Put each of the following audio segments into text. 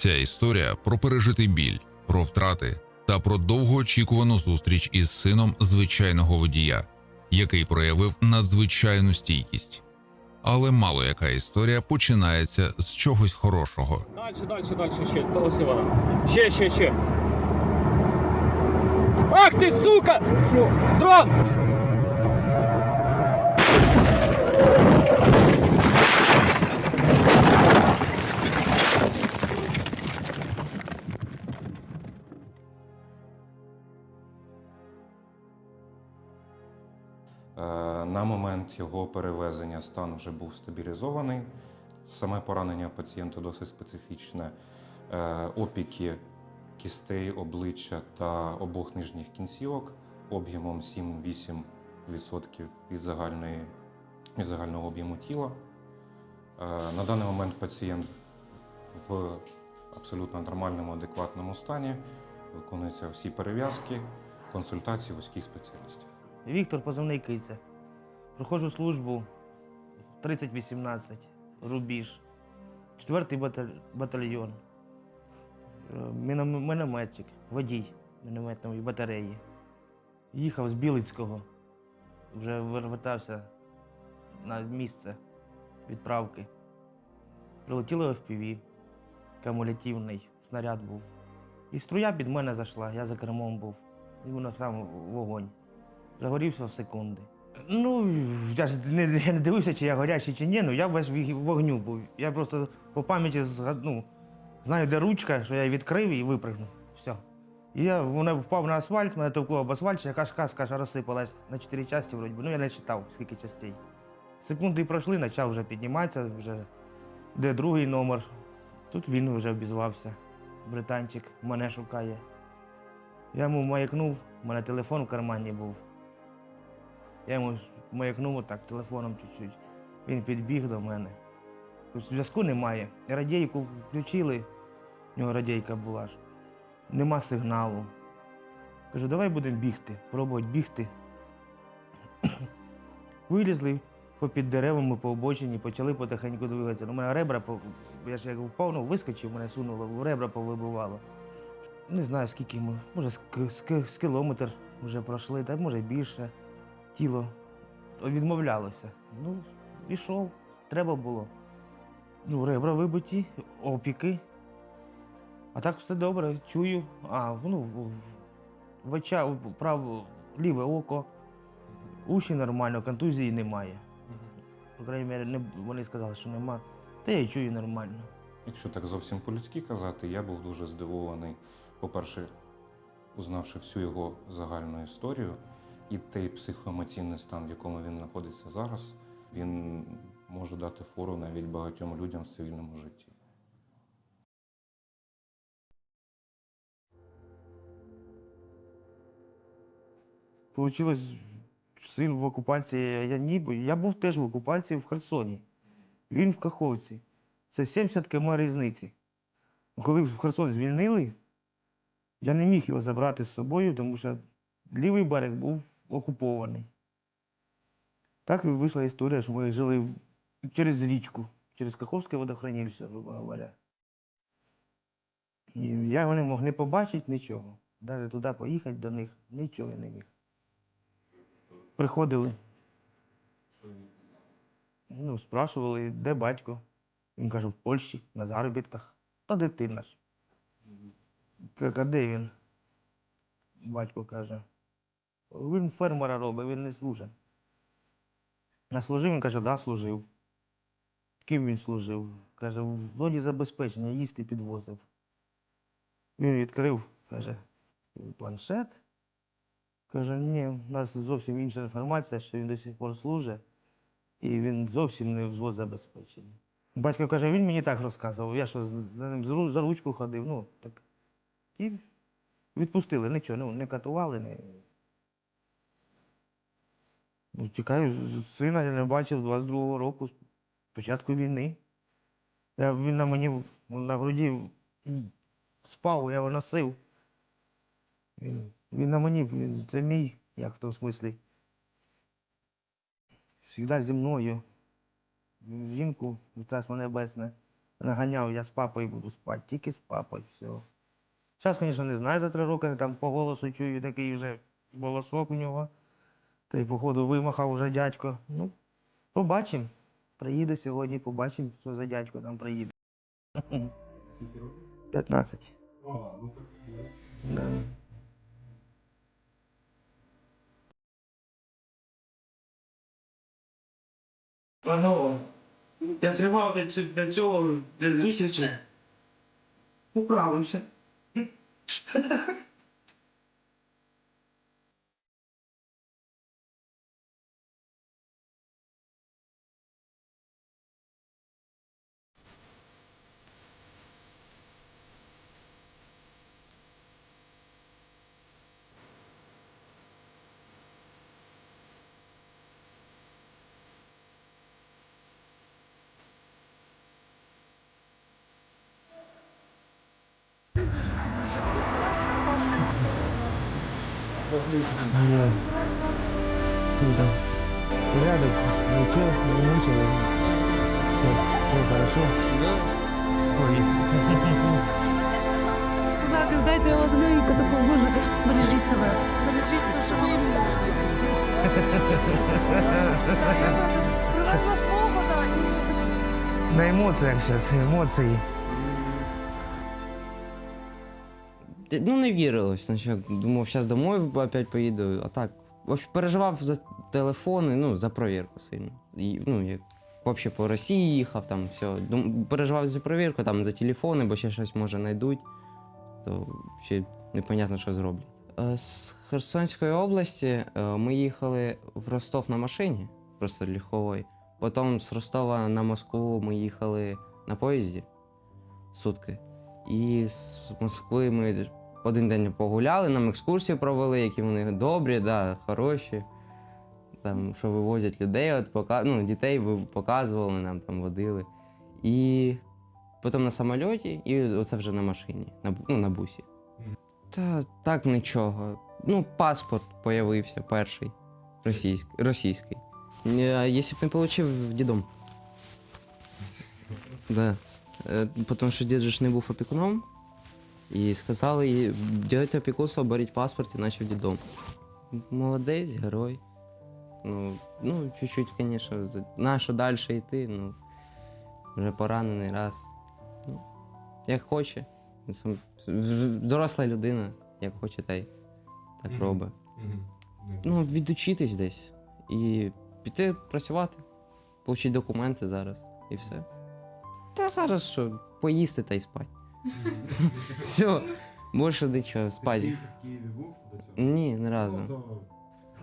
Ця історія про пережитий біль, про втрати та про довгоочікувану зустріч із сином звичайного водія, який проявив надзвичайну стійкість. Але мало яка історія починається з чогось хорошого. Дальше, дальше, дальше ще. Ось вона. Ще, ще, ще. Ах ти, сука! Дрон! На момент його перевезення стан вже був стабілізований. Саме поранення пацієнта досить специфічне. Е, Опіки кістей, обличчя та обох нижніх кінцівок об'ємом 7-8% від, загальної, від загального об'єму тіла. Е, На даний момент пацієнт в абсолютно нормальному, адекватному стані. Виконуються всі перев'язки, консультації вузьких спеціалістів. Віктор позивний киця. Проходжу службу в 3018, рубіж, 4-й батальйон, Е, мінометчик, водій мінометної батареї. Їхав з Білицького, вже вертався на місце відправки. Прилетіло FPV, кумулятивний снаряд був. І струя під мене зайшла, я за кермом був. І воно сам вогонь. Загорівся в секунди. Ну, я ж не, я не дивився, чи я горячий, чи ні, ну я весь в вогню був. Я просто по пам'яті ну, знаю, де ручка, що я відкрив і випрыгнув. Все. І я вона впав на асфальт, мене товкло об асфальт, якась каска аж розсипалась на чотири частини, вроді. Ну я не читав, скільки частей. Секунди пройшли, почав вже підніматися, вже де другий номер. Тут він вже обізвався. Британчик мене шукає. Я йому маякнув, у мене телефон в кармані був. Я йому маякнув так телефоном чуть-чуть. Він підбіг до мене. Зв'язку немає. Радійку включили, у нього радійка була ж. Нема сигналу. Кажу, давай будемо бігти, пробувати бігти. Вилізли попід деревами по обочині, почали потихеньку двигатися. У мене ребра, я ж як впав, ну, вискочив, мене сунуло, ребра повибивало. Не знаю, скільки ми, може, з, з, з кілометр вже пройшли, так може більше. Тіло відмовлялося. Ну, пішов, треба було. Ну, ребра вибиті, опіки. А так все добре, чую. А, ну, в, в оча, право, ліве око, уші нормально, контузії немає. По крайній мірі, не, вони сказали, що нема. Та я чую нормально. Якщо так зовсім по-людськи казати, я був дуже здивований. По-перше, узнавши всю його загальну історію і той психоемоційний стан, в якому він знаходиться зараз, він може дати фору навіть багатьом людям в цивільному житті. Получилось син в окупації, я ніби. Я був теж в окупації в Херсоні. Він в Каховці. Це 70 км різниці. Коли в Херсон звільнили, я не міг його забрати з собою, тому що лівий берег був окупований. Так і вийшла історія, що ми жили через річку, через Каховське водохранилище, грубо говоря. І я не мог не побачити нічого. Навіть туди поїхати до них нічого не міг. Приходили. Ну, спрашували, де батько. Він каже, в Польщі, на заробітках. Та дитина ж. А де він? Батько каже. Він фермера робить, він не служить. А служив, він каже, да, служив. Ким він служив? Каже, в воді забезпечення, їсти підвозив. Він відкрив, каже, планшет. Каже, ні, у нас зовсім інша інформація, що він до сих пор служить, і він зовсім не взвод забезпечений. Батько каже, він мені так розказував, я що за ним за ручку ходив, ну так. І відпустили, нічого, ну, не катували, не. Ну, чекаю, з- сина я не бачив 22-го року, з початку війни. Я, він на мені на груді спав, я його носив. Він, він на мені, він, це мій, як в тому смислі. Всігда зі мною. Жінку, царство небесне, наганяв, я з папою буду спати, тільки з папою, все. Зараз, звісно, не знаю за три роки, там по голосу чую такий вже голосок у нього. Та й, походу, вимахав вже дядько. Ну, побачимо. Приїде сьогодні, побачимо, що за дядько там приїде. 15. Да. Панове, я тримав для цього, для цього для зустрічі. Круто. Порядок, ничего, не мучили. Все, все хорошо. Да. Ой. Захист, дайте його одненько таку боже. Бережіть себе. Бережіть, мені нужні. Привезла свобода На емоціях зараз, емоції. Ну, не вірилось. Спочатку думав, зараз домой опять поїду, а так. Переживав за телефони, ну, за провірку сильно. І, ну, як взагалі по Росії їхав, там все. Дум, переживав за провірку, там за телефони, бо ще щось може знайдуть, то ще непонятно, що зроблять. Е, З Херсонської області е, ми їхали в Ростов на машині, просто легкової. Потім з Ростова на Москву ми їхали на поїзді сутки. І з Москви ми один день погуляли, нам екскурсію провели, які вони добрі, да, хороші. Там, що вивозять людей, от пока... ну, дітей показували, нам там водили. І потім на самольоті, і оце вже на машині, на, ну, на бусі. Та так нічого. Ну, паспорт появився перший російський. російський. Е, Якщо б не отримав дідом. Да. Е, Тому що дід же ж не був опікуном. І сказали, їй, дядь опікунство, беріть паспорт і начав дідом. Молодець, герой. Ну, ну чуть-чуть, звісно, за- на що далі йти, ну, вже поранений раз. Ну, як хоче. Сам, доросла людина, як хоче, та й так робить. Ну, відучитись десь і піти працювати, отримати документи зараз і все. Та зараз що, поїсти та й спати. Все, більше нічого, спати. в Києві був до цього? Ні, ні разу. Ну,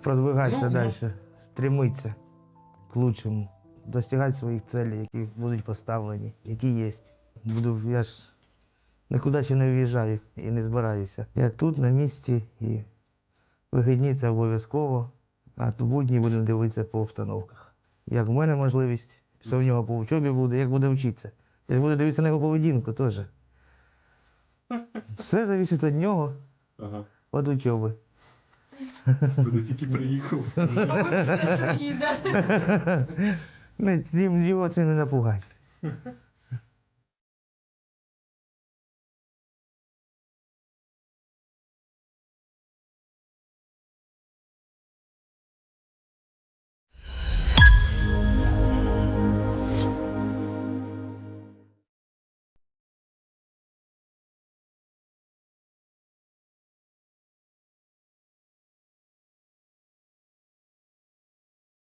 Продвигатися далі, стремитися к лучшему, достигати своїх цілей, які будуть поставлені, які є. Буду, я ж нікуди ще не виїжджаю і не збираюся. Я тут на місці і вихідні це обов'язково, а то будні будемо дивитися по обстановках. Як в мене можливість, що в нього по учобі буде, як буде вчитися. Я буду дивитися на його поведінку теж. Все залежить від нього, Ага. від учоби. Туди тільки приїхав. приїде. Не, його це не напугать.